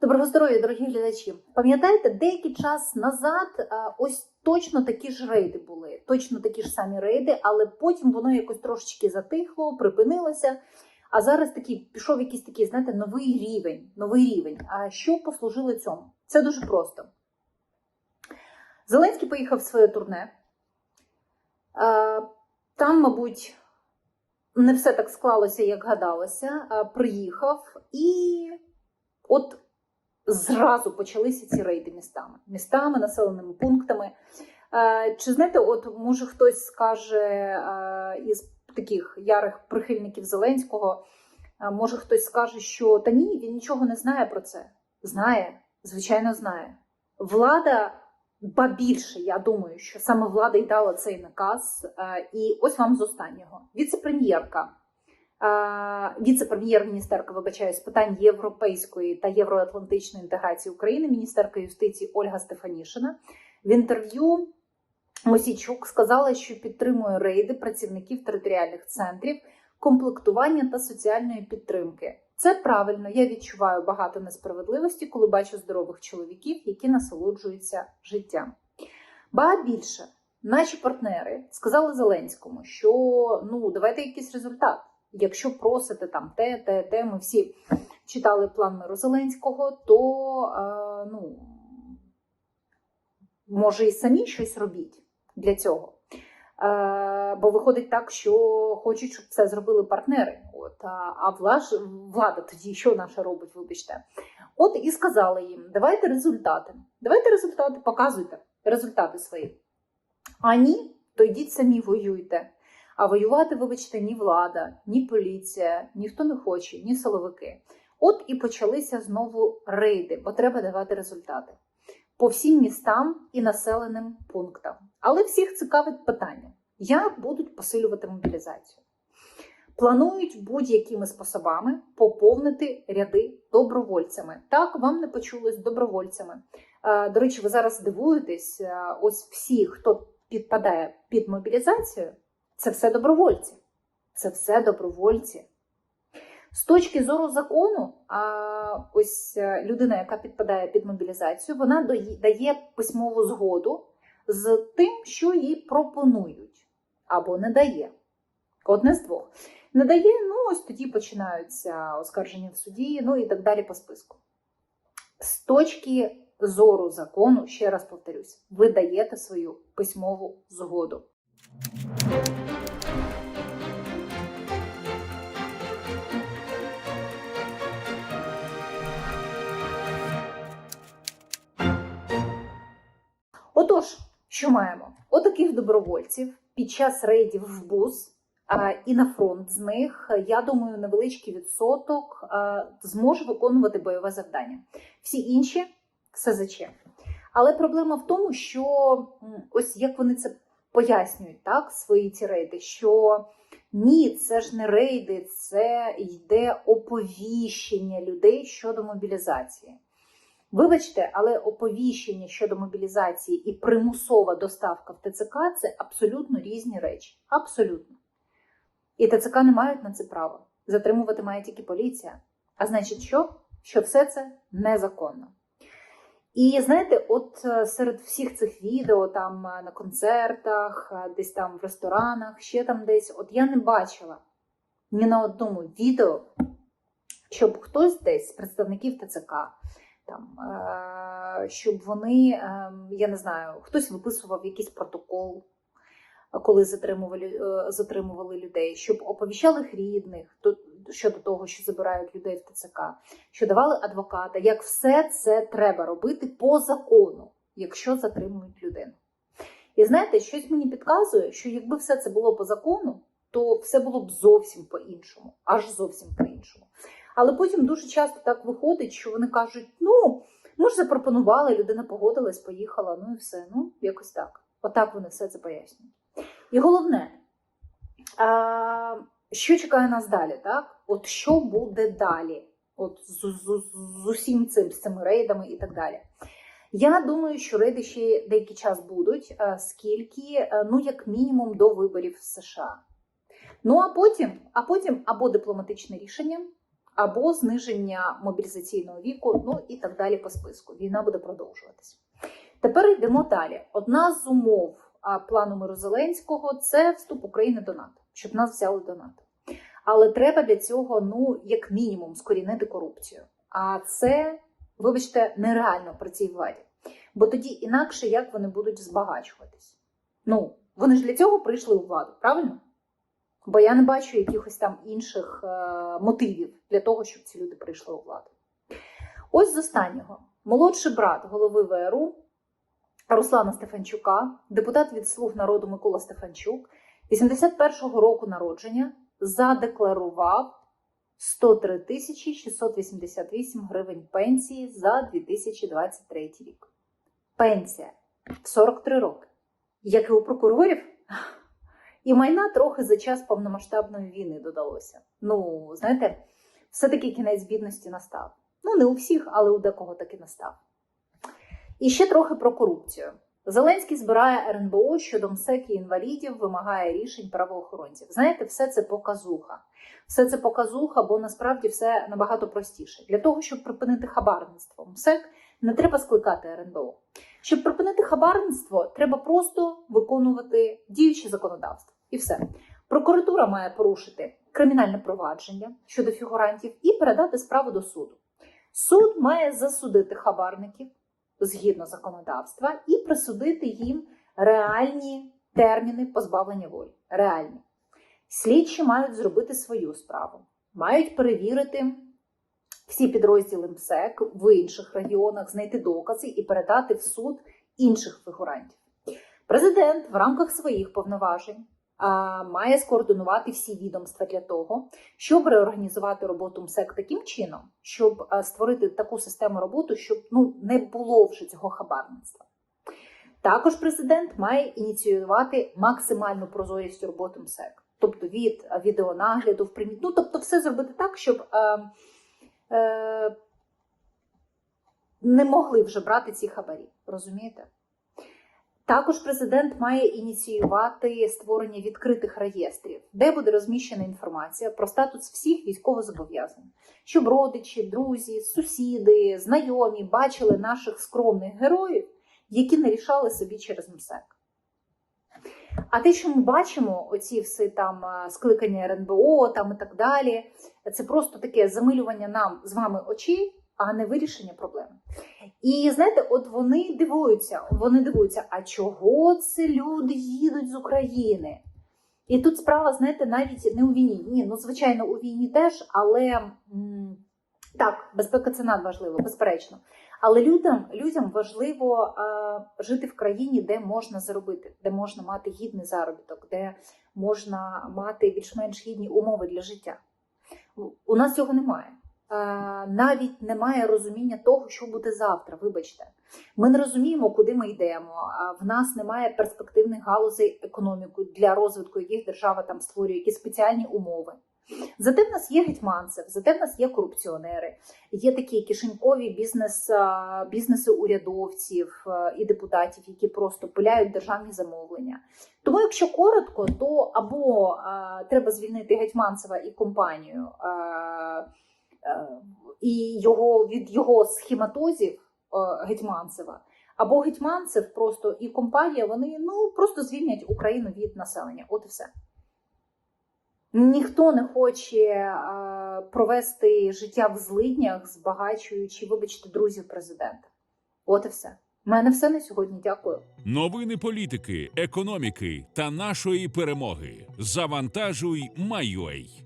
Доброго здоров'я, дорогі глядачі. Пам'ятаєте, деякий час назад е, ось точно такі ж рейди були, точно такі ж самі рейди, але потім воно якось трошечки затихло, припинилося. А зараз такий пішов якийсь такий, знаєте, новий рівень. Новий рівень. А що послужило цьому? Це дуже просто. Зеленський поїхав в своє турне. Е, Там, мабуть, не все так склалося, як гадалося. Е, Приїхав і от зразу почалися ці рейди містами, містами, населеними пунктами. Е, Чи знаєте, от може хтось скаже е, із таких ярих прихильників Зеленського, е, може хтось скаже, що та ні, він нічого не знає про це. Знає, звичайно, знає. Влада, ба більше, я думаю, що саме влада й дала цей наказ. І ось вам з останнього. Віце-прем'єрка віце-прем'єр-міністерка, вибачаю, з питань європейської та євроатлантичної інтеграції України, міністерка юстиції Ольга Стефанішина в інтерв'ю Мосійчук сказала, що підтримує рейди працівників територіальних центрів комплектування та соціальної підтримки. Це правильно. Я відчуваю багато несправедливості, коли бачу здорових чоловіків, які насолоджуються життям. Ба більше, наші партнери сказали Зеленському, що ну давайте якийсь результат. Якщо просите там те, те, те, ми всі читали план миру Зеленського, то е, ну, може і самі щось робіть для цього. Е, бо виходить так, що хочуть, щоб це зробили партнери. От, а влада, влада тоді що наша робить, вибачте. От і сказали їм: давайте результати. Давайте результати, показуйте результати свої. А ні, то йдіть самі воюйте. А воювати, вибачте, ні влада, ні поліція, ніхто не хоче, ні силовики. От і почалися знову рейди, бо треба давати результати по всім містам і населеним пунктам. Але всіх цікавить питання: як будуть посилювати мобілізацію? Планують будь-якими способами поповнити ряди добровольцями. Так, вам не почулось добровольцями. Е, До речі, ви зараз дивуєтесь, е, ось всі, хто підпадає під мобілізацію, це все добровольці. Це все добровольці. З точки зору закону, а ось е, людина, яка підпадає під мобілізацію, вона дає- письмову згоду з тим, що їй пропонують, або не дає. Одне з двох. Не дає, ну ось тоді починаються оскарження в суді, ну і так далі по списку. З точки зору закону, ще раз повторюсь, ви даєте свою письмову згоду. Що маємо? Отаких добровольців під час рейдів в БУС а, і на фронт з них, я думаю, невеличкий відсоток а, зможе виконувати бойове завдання. Всі інші СЗЧ. Але проблема в тому, що ось як вони це пояснюють, так, свої ці рейди, що ні, це ж не рейди, це йде оповіщення людей щодо мобілізації. Вибачте, але оповіщення щодо мобілізації і примусова доставка в ТЦК це абсолютно різні речі. Абсолютно. І ТЦК не мають на це права. Затримувати має тільки поліція. А значить, що? Що все це незаконно. І знаєте, от е, серед всіх цих відео, там е, на концертах, е, десь там в ресторанах, ще там десь, от я не бачила ні на одному відео, щоб хтось десь з представників ТЦК там, е, щоб вони, е, я не знаю, хтось виписував якийсь протокол, е, коли затримували, затримували людей, щоб оповіщали їх рідних щодо того, що забирають людей в ТЦК, що давали адвоката, як все це треба робити по закону, якщо затримують людину. І знаєте, щось мені підказує, що якби все це було по закону, то все було б зовсім по-іншому, аж зовсім по-іншому. Але потім дуже часто так виходить, що вони кажуть: ну, ми ж запропонували, людина погодилась, поїхала, ну і все. Ну, якось так. Отак вони все це пояснюють. І головне, а, що чекає нас далі, так? От що буде далі? От з, з, з усім цим, з цими рейдами і так далі. Я думаю, що рейди ще деякий час будуть, скільки, ну, як мінімум, до виборів в США. Ну а потім, а потім або дипломатичне рішення, або зниження мобілізаційного віку, ну і так далі по списку. Війна буде продовжуватися. Тепер йдемо далі. Одна з умов плану миру Зеленського це вступ України до НАТО, щоб нас взяли до НАТО. Але треба для цього, ну, як мінімум, скорінити корупцію. А це, вибачте, нереально при цій владі. Бо тоді інакше як вони будуть збагачуватись. Ну, вони ж для цього прийшли у владу, правильно? Бо я не бачу якихось там інших е, мотивів для того, щоб ці люди прийшли у владу. Ось з останнього. Молодший брат голови ВРУ Руслана Стефанчука, депутат від Слуг народу Микола Стефанчук, 81-го року народження, задекларував 103 тисячі 688 гривень пенсії за 2023 рік. Пенсія в 43 роки. Як і у прокурорів, і майна трохи за час повномасштабної війни додалося. Ну, знаєте, все-таки кінець бідності настав. Ну, не у всіх, але у декого таки настав. І ще трохи про корупцію. Зеленський збирає РНБО щодо МСЕК і інвалідів, вимагає рішень правоохоронців. Знаєте, все це показуха. Все це показуха, бо насправді все набагато простіше. Для того, щоб припинити хабарництво МСЕК, не треба скликати РНБО. Щоб припинити хабарництво, треба просто виконувати діюче законодавство. І все. Прокуратура має порушити кримінальне провадження щодо фігурантів і передати справу до суду. Суд має засудити хабарників згідно законодавства і присудити їм реальні терміни позбавлення волі. Реальні. Слідчі мають зробити свою справу, мають перевірити всі підрозділи МСЕК в інших регіонах, знайти докази і передати в суд інших фігурантів. Президент в рамках своїх повноважень має скоординувати всі відомства для того, щоб реорганізувати роботу МСЕК таким чином, щоб створити таку систему роботи, щоб ну не було вже цього хабарництва. Також президент має ініціювати максимальну прозорість роботи МСЕК, тобто від відеонагляду в приміт... ну, тобто все зробити так, щоб е, е, не могли вже брати ці хабарі. Розумієте? Також президент має ініціювати створення відкритих реєстрів, де буде розміщена інформація про статус всіх військовозобов'язаних, щоб родичі, друзі, сусіди, знайомі бачили наших скромних героїв, які не рішали собі через МСЕК. А те, що ми бачимо, оці всі там е, скликання РНБО там і так далі, це просто таке замилювання нам з вами очей, а не вирішення проблеми. І знаєте, от вони дивуються, вони дивуються, а чого це люди їдуть з України? І тут справа, знаєте, навіть не у війні. Ні, ну звичайно, у війні теж, але так, безпека це надважливо, безперечно. Але людям, людям важливо е, жити в країні, де можна заробити, де можна мати гідний заробіток, де можна мати більш-менш гідні умови для життя. У нас цього немає. Е, навіть немає розуміння того, що буде завтра. Вибачте, ми не розуміємо, куди ми йдемо. В нас немає перспективних галузей економіки для розвитку, яких держава там створює, які спеціальні умови. Зате в нас є гетьманцев, зате в нас є корупціонери, є такі кишенькові бізнес, а, бізнеси урядовців і депутатів, які просто пиляють державні замовлення. Тому, якщо коротко, то або а, треба звільнити гетьманцева і компанію. А, і його від його схематозів Гетьманцева, або Гетьманцев просто і компанія, вони ну просто звільнять Україну від населення. От і все. Ніхто не хоче е, провести життя в злиднях, збагачуючи, вибачте, друзів президента. От і все. У мене все на сьогодні. Дякую. Новини політики, економіки та нашої перемоги. Завантажуй, майой.